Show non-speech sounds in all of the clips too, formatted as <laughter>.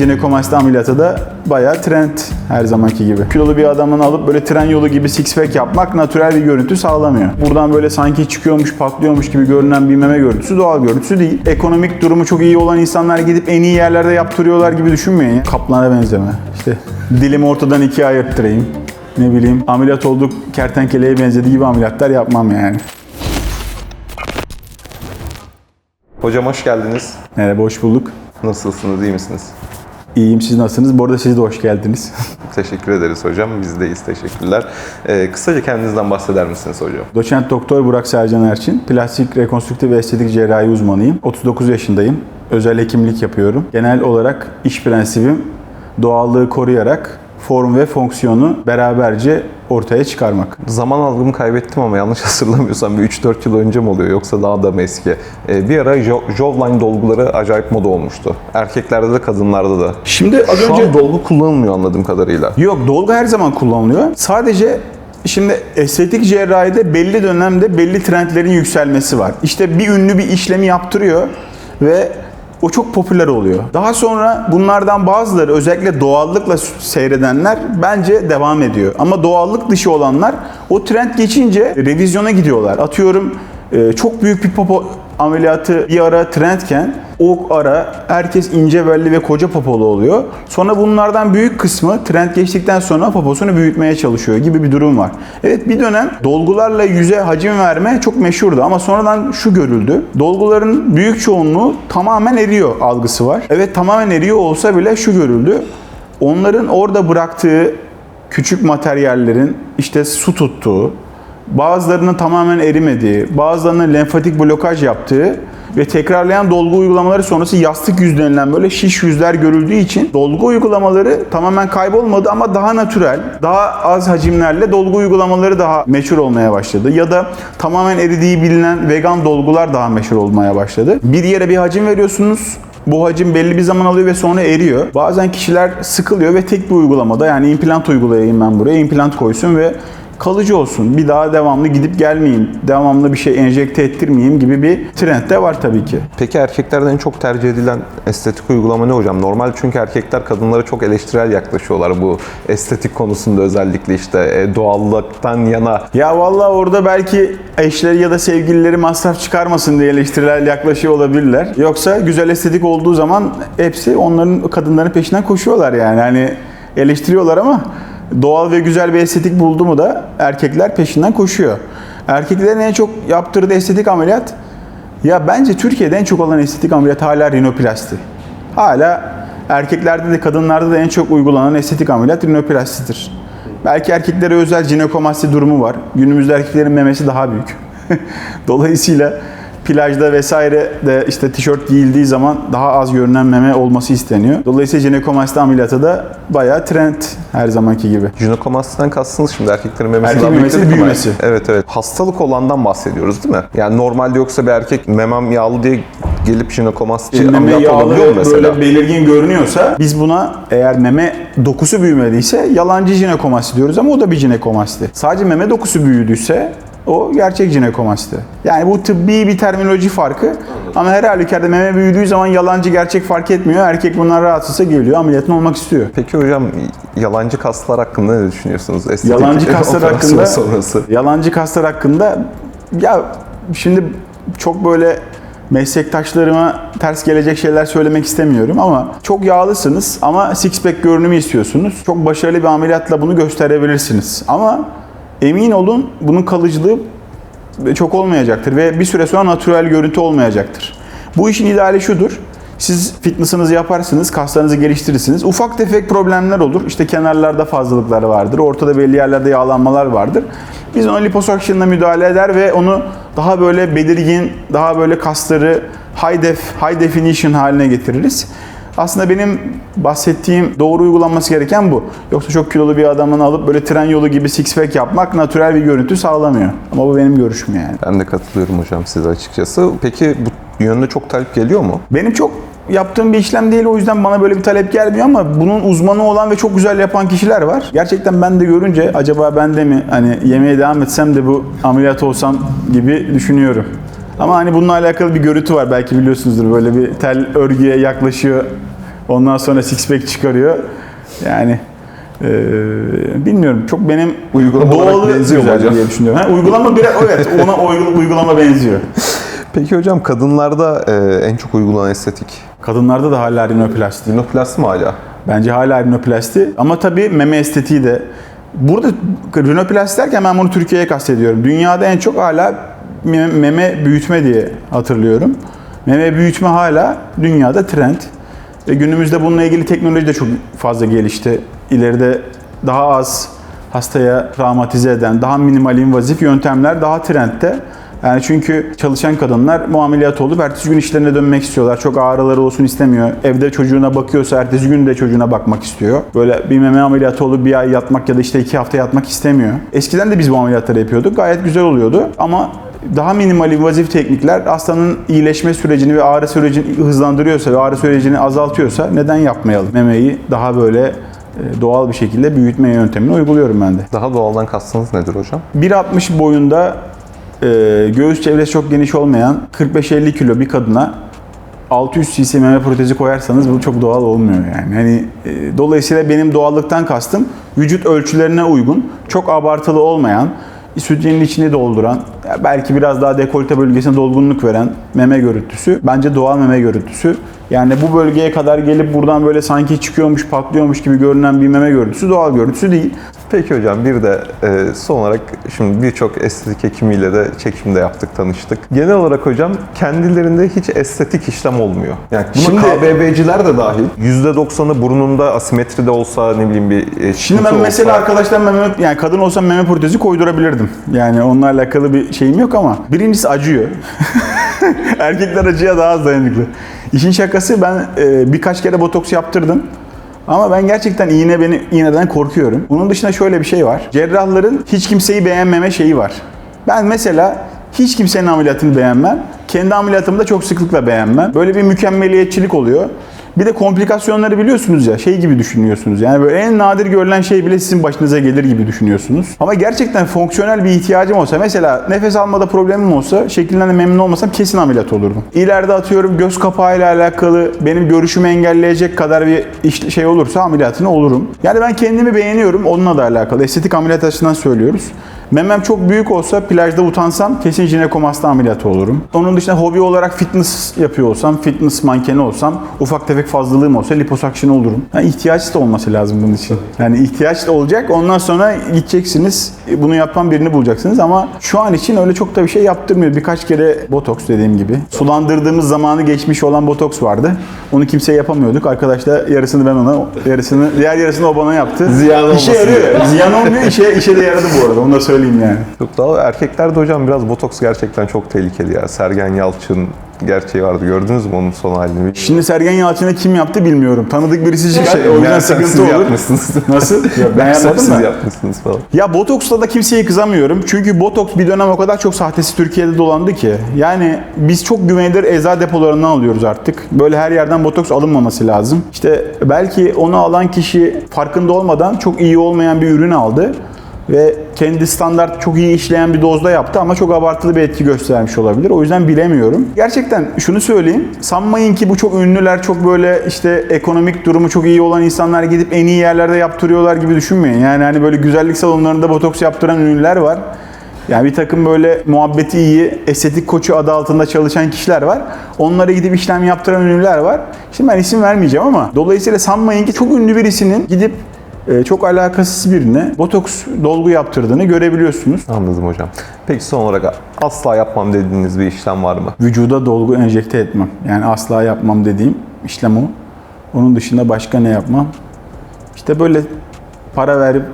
Jinekomasti ameliyatı da bayağı trend her zamanki gibi. Kilolu bir adamın alıp böyle tren yolu gibi six pack yapmak natürel bir görüntü sağlamıyor. Buradan böyle sanki çıkıyormuş, patlıyormuş gibi görünen bir meme görüntüsü doğal görüntüsü değil. Ekonomik durumu çok iyi olan insanlar gidip en iyi yerlerde yaptırıyorlar gibi düşünmeyin. Kaplana benzeme. İşte dilimi ortadan ikiye ayırttırayım. Ne bileyim ameliyat olduk kertenkeleye benzediği gibi ameliyatlar yapmam yani. Hocam hoş geldiniz. Merhaba hoş bulduk. Nasılsınız, iyi misiniz? İyiyim siz nasılsınız? Bu arada siz de hoş geldiniz. <laughs> Teşekkür ederiz hocam. Biz deyiz, teşekkürler. Ee, kısaca kendinizden bahseder misiniz hocam? Doçent Doktor Burak Sercan Erçin. Plastik, rekonstrüktif ve estetik cerrahi uzmanıyım. 39 yaşındayım. Özel hekimlik yapıyorum. Genel olarak iş prensibim doğallığı koruyarak form ve fonksiyonu beraberce ortaya çıkarmak. Zaman algımı kaybettim ama yanlış <laughs> hatırlamıyorsam bir 3-4 yıl önce mi oluyor yoksa daha da mı eski? Ee, bir ara jo- jawline dolguları acayip moda olmuştu. Erkeklerde de kadınlarda da. Şimdi az Şu önce an dolgu kullanılmıyor anladığım kadarıyla. Yok dolgu her zaman kullanılıyor. Sadece şimdi estetik cerrahide belli dönemde belli trendlerin yükselmesi var. İşte bir ünlü bir işlemi yaptırıyor ve o çok popüler oluyor. Daha sonra bunlardan bazıları özellikle doğallıkla seyredenler bence devam ediyor. Ama doğallık dışı olanlar o trend geçince revizyona gidiyorlar. Atıyorum e, çok büyük bir popo ameliyatı bir ara trendken o ara herkes ince belli ve koca popolu oluyor. Sonra bunlardan büyük kısmı trend geçtikten sonra poposunu büyütmeye çalışıyor gibi bir durum var. Evet bir dönem dolgularla yüze hacim verme çok meşhurdu ama sonradan şu görüldü. Dolguların büyük çoğunluğu tamamen eriyor algısı var. Evet tamamen eriyor olsa bile şu görüldü. Onların orada bıraktığı küçük materyallerin işte su tuttuğu, bazılarının tamamen erimediği, bazılarının lenfatik blokaj yaptığı ve tekrarlayan dolgu uygulamaları sonrası yastık yüz denilen böyle şiş yüzler görüldüğü için dolgu uygulamaları tamamen kaybolmadı ama daha natürel, daha az hacimlerle dolgu uygulamaları daha meşhur olmaya başladı. Ya da tamamen eridiği bilinen vegan dolgular daha meşhur olmaya başladı. Bir yere bir hacim veriyorsunuz, bu hacim belli bir zaman alıyor ve sonra eriyor. Bazen kişiler sıkılıyor ve tek bir uygulamada yani implant uygulayayım ben buraya, implant koysun ve kalıcı olsun. Bir daha devamlı gidip gelmeyeyim, devamlı bir şey enjekte ettirmeyeyim gibi bir trend de var tabii ki. Peki erkeklerden en çok tercih edilen estetik uygulama ne hocam? Normal çünkü erkekler kadınlara çok eleştirel yaklaşıyorlar bu estetik konusunda özellikle işte e, doğallıktan yana. Ya vallahi orada belki eşleri ya da sevgilileri masraf çıkarmasın diye eleştiriler yaklaşıyor olabilirler. Yoksa güzel estetik olduğu zaman hepsi onların kadınların peşinden koşuyorlar yani. Hani eleştiriyorlar ama doğal ve güzel bir estetik buldu mu da erkekler peşinden koşuyor. Erkeklerin en çok yaptırdığı estetik ameliyat ya bence Türkiye'de en çok olan estetik ameliyat hala rinoplasti. Hala erkeklerde de kadınlarda da en çok uygulanan estetik ameliyat rinoplastidir. Belki erkeklere özel jinekomasti durumu var. Günümüzde erkeklerin memesi daha büyük. <laughs> Dolayısıyla plajda vesaire de işte tişört giyildiği zaman daha az görünen meme olması isteniyor. Dolayısıyla jinekomasti ameliyatı da bayağı trend her zamanki gibi. Jinekomastiden kastınız şimdi erkeklerin memesi Erkek memesi büyümesi. Evet evet. Hastalık olandan bahsediyoruz değil mi? Yani normalde yoksa bir erkek memem yağlı diye gelip jinekomasti Şimdi meme ameliyat yağlı olabiliyor mu ve mesela? böyle belirgin görünüyorsa biz buna eğer meme dokusu büyümediyse yalancı jinekomasti diyoruz ama o da bir jinekomasti. Sadece meme dokusu büyüdüyse o gerçek jinekomasti. Yani bu tıbbi bir terminoloji farkı ama her halükarda meme büyüdüğü zaman yalancı gerçek fark etmiyor. Erkek bundan rahatsızsa geliyor ameliyatın olmak istiyor. Peki hocam yalancı kaslar hakkında ne düşünüyorsunuz? Estetik Yalancı <laughs> kaslar hakkında sonrası. yalancı kaslar hakkında ya şimdi çok böyle meslektaşlarıma ters gelecek şeyler söylemek istemiyorum ama çok yağlısınız ama six pack görünümü istiyorsunuz. Çok başarılı bir ameliyatla bunu gösterebilirsiniz. Ama emin olun bunun kalıcılığı çok olmayacaktır ve bir süre sonra natürel görüntü olmayacaktır. Bu işin ideali şudur. Siz fitness'ınızı yaparsınız, kaslarınızı geliştirirsiniz. Ufak tefek problemler olur. İşte kenarlarda fazlalıklar vardır. Ortada belli yerlerde yağlanmalar vardır. Biz ona liposuction'la müdahale eder ve onu daha böyle belirgin, daha böyle kasları high def, high definition haline getiririz. Aslında benim bahsettiğim doğru uygulanması gereken bu. Yoksa çok kilolu bir adamın alıp böyle tren yolu gibi six pack yapmak natürel bir görüntü sağlamıyor. Ama bu benim görüşüm yani. Ben de katılıyorum hocam size açıkçası. Peki bu yönde çok talep geliyor mu? Benim çok yaptığım bir işlem değil o yüzden bana böyle bir talep gelmiyor ama bunun uzmanı olan ve çok güzel yapan kişiler var. Gerçekten ben de görünce acaba ben de mi hani yemeğe devam etsem de bu ameliyat olsam gibi düşünüyorum. Ama hani bununla alakalı bir görüntü var belki biliyorsunuzdur böyle bir tel örgüye yaklaşıyor Ondan sonra six pack çıkarıyor. Yani e, bilmiyorum. Çok benim Uygulama doğalı benziyor güzel hocam? diye düşünüyorum. Ha, uygulama biraz evet ona uygul- uygulama benziyor. Peki hocam kadınlarda e, en çok uygulanan estetik Kadınlarda da hala rinoplasti. rinoplasti mi hala? Bence hala rinoplasti. Ama tabii meme estetiği de. Burada rinoplasti derken ben bunu Türkiye'ye kastediyorum. Dünyada en çok hala meme büyütme diye hatırlıyorum. Meme büyütme hala dünyada trend. Ve günümüzde bununla ilgili teknoloji de çok fazla gelişti. İleride daha az hastaya travmatize eden, daha minimal invazif yöntemler daha trendte. Yani çünkü çalışan kadınlar bu ameliyat olup ertesi gün işlerine dönmek istiyorlar. Çok ağrıları olsun istemiyor. Evde çocuğuna bakıyorsa ertesi gün de çocuğuna bakmak istiyor. Böyle bir meme ameliyatı olup bir ay yatmak ya da işte iki hafta yatmak istemiyor. Eskiden de biz bu ameliyatları yapıyorduk. Gayet güzel oluyordu. Ama daha minimal invazif teknikler hastanın iyileşme sürecini ve ağrı sürecini hızlandırıyorsa ve ağrı sürecini azaltıyorsa neden yapmayalım? Memeyi daha böyle e, doğal bir şekilde büyütme yöntemini uyguluyorum ben de. Daha doğaldan kastınız nedir hocam? 1.60 boyunda e, göğüs çevresi çok geniş olmayan 45-50 kilo bir kadına 600 cc meme protezi koyarsanız bu çok doğal olmuyor yani. Hani e, dolayısıyla benim doğallıktan kastım vücut ölçülerine uygun, çok abartılı olmayan, sütyenin içini dolduran, belki biraz daha dekolte bölgesine dolgunluk veren meme görüntüsü. Bence doğal meme görüntüsü. Yani bu bölgeye kadar gelip buradan böyle sanki çıkıyormuş, patlıyormuş gibi görünen bir meme görüntüsü doğal görüntüsü değil. Peki hocam bir de e, son olarak şimdi birçok estetik hekimiyle de çekimde yaptık, tanıştık. Genel olarak hocam kendilerinde hiç estetik işlem olmuyor. Yani buna Şimdi- KBB'ciler de dahil. %90'ı burnunda asimetride olsa ne bileyim bir e, Şimdi ben olsa- mesela arkadaşlar meme, yani kadın olsam meme protezi koydurabilirdim. Yani onunla alakalı bir şeyim yok ama birincisi acıyor. <laughs> Erkekler acıya daha az dayanıklı. İşin şakası ben e, birkaç kere botoks yaptırdım. Ama ben gerçekten iğne beni iğneden korkuyorum. Bunun dışında şöyle bir şey var. Cerrahların hiç kimseyi beğenmeme şeyi var. Ben mesela hiç kimsenin ameliyatını beğenmem. Kendi ameliyatımı da çok sıklıkla beğenmem. Böyle bir mükemmeliyetçilik oluyor. Bir de komplikasyonları biliyorsunuz ya şey gibi düşünüyorsunuz. Yani böyle en nadir görülen şey bile sizin başınıza gelir gibi düşünüyorsunuz. Ama gerçekten fonksiyonel bir ihtiyacım olsa mesela nefes almada problemim olsa şeklinden de memnun olmasam kesin ameliyat olurdum. İleride atıyorum göz kapağıyla alakalı benim görüşümü engelleyecek kadar bir şey olursa ameliyatını olurum. Yani ben kendimi beğeniyorum onunla da alakalı. Estetik ameliyat açısından söylüyoruz. Memem çok büyük olsa plajda utansam kesin jinekomasta ameliyatı olurum. Onun dışında hobi olarak fitness yapıyor olsam, fitness mankeni olsam, ufak tefek fazlalığım olsa liposuction olurum. Yani ihtiyaç da olması lazım bunun için. Yani ihtiyaç da olacak. Ondan sonra gideceksiniz. Bunu yapan birini bulacaksınız ama şu an için öyle çok da bir şey yaptırmıyor. Birkaç kere botoks dediğim gibi. Sulandırdığımız zamanı geçmiş olan botoks vardı. Onu kimseye yapamıyorduk. Arkadaşlar yarısını ben ona, yarısını diğer yarısını o bana yaptı. Ziyan İşe olmasın yarıyor. Ziyan olmuyor. işe, işe de yaradı bu arada. Onu da söyleyeyim yani. Çok daha erkeklerde hocam biraz botoks gerçekten çok tehlikeli ya. Sergen Yalçın gerçeği vardı. Gördünüz mü onun son halini? Şimdi Sergen Yalçın'a kim yaptı bilmiyorum. Tanıdık birisi çıkar. Şey, o yüzden sıkıntı olur. yapmışsınız. Nasıl? Yok, ben yapmadım siz da. yapmışsınız falan. Ya botoksla da kimseye kızamıyorum. Çünkü botoks bir dönem o kadar çok sahtesi Türkiye'de dolandı ki. Yani biz çok güvenilir eczacı depolarından alıyoruz artık. Böyle her yerden botoks alınmaması lazım. İşte belki onu alan kişi farkında olmadan çok iyi olmayan bir ürün aldı. Ve kendi standart çok iyi işleyen bir dozda yaptı ama çok abartılı bir etki göstermiş olabilir. O yüzden bilemiyorum. Gerçekten şunu söyleyeyim. Sanmayın ki bu çok ünlüler, çok böyle işte ekonomik durumu çok iyi olan insanlar gidip en iyi yerlerde yaptırıyorlar gibi düşünmeyin. Yani hani böyle güzellik salonlarında botoks yaptıran ünlüler var. Yani bir takım böyle muhabbeti iyi, estetik koçu adı altında çalışan kişiler var. Onlara gidip işlem yaptıran ünlüler var. Şimdi ben isim vermeyeceğim ama dolayısıyla sanmayın ki çok ünlü birisinin gidip çok alakasız birine botoks dolgu yaptırdığını görebiliyorsunuz. Anladım hocam. Peki son olarak asla yapmam dediğiniz bir işlem var mı? Vücuda dolgu enjekte etmem. Yani asla yapmam dediğim işlem o. Onun dışında başka ne yapmam? İşte böyle para verip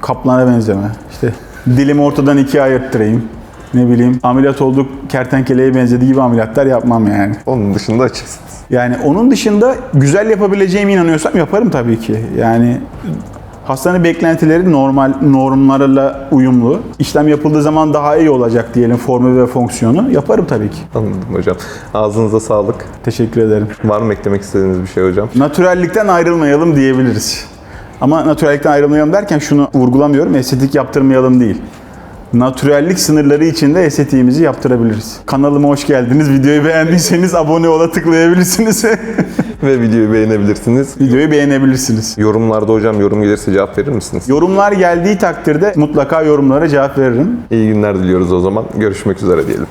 kaplana benzeme. İşte dilimi ortadan ikiye ayırttırayım. Ne bileyim ameliyat olduk kertenkeleye benzediği gibi ameliyatlar yapmam yani. Onun dışında açıksınız. Yani onun dışında güzel yapabileceğime inanıyorsam yaparım tabii ki. Yani hastane beklentileri normal normlarla uyumlu. İşlem yapıldığı zaman daha iyi olacak diyelim formu ve fonksiyonu. Yaparım tabii ki. Anladım hocam. Ağzınıza sağlık. Teşekkür ederim. Var mı eklemek istediğiniz bir şey hocam? Naturallikten ayrılmayalım diyebiliriz. Ama naturallikten ayrılmayalım derken şunu vurgulamıyorum. Estetik yaptırmayalım değil. Naturallik sınırları içinde estetiğimizi yaptırabiliriz. Kanalıma hoş geldiniz. Videoyu beğendiyseniz abone ola tıklayabilirsiniz. <laughs> Ve videoyu beğenebilirsiniz. Videoyu beğenebilirsiniz. Yorumlarda hocam yorum gelirse cevap verir misiniz? Yorumlar geldiği takdirde mutlaka yorumlara cevap veririm. İyi günler diliyoruz o zaman. Görüşmek üzere diyelim.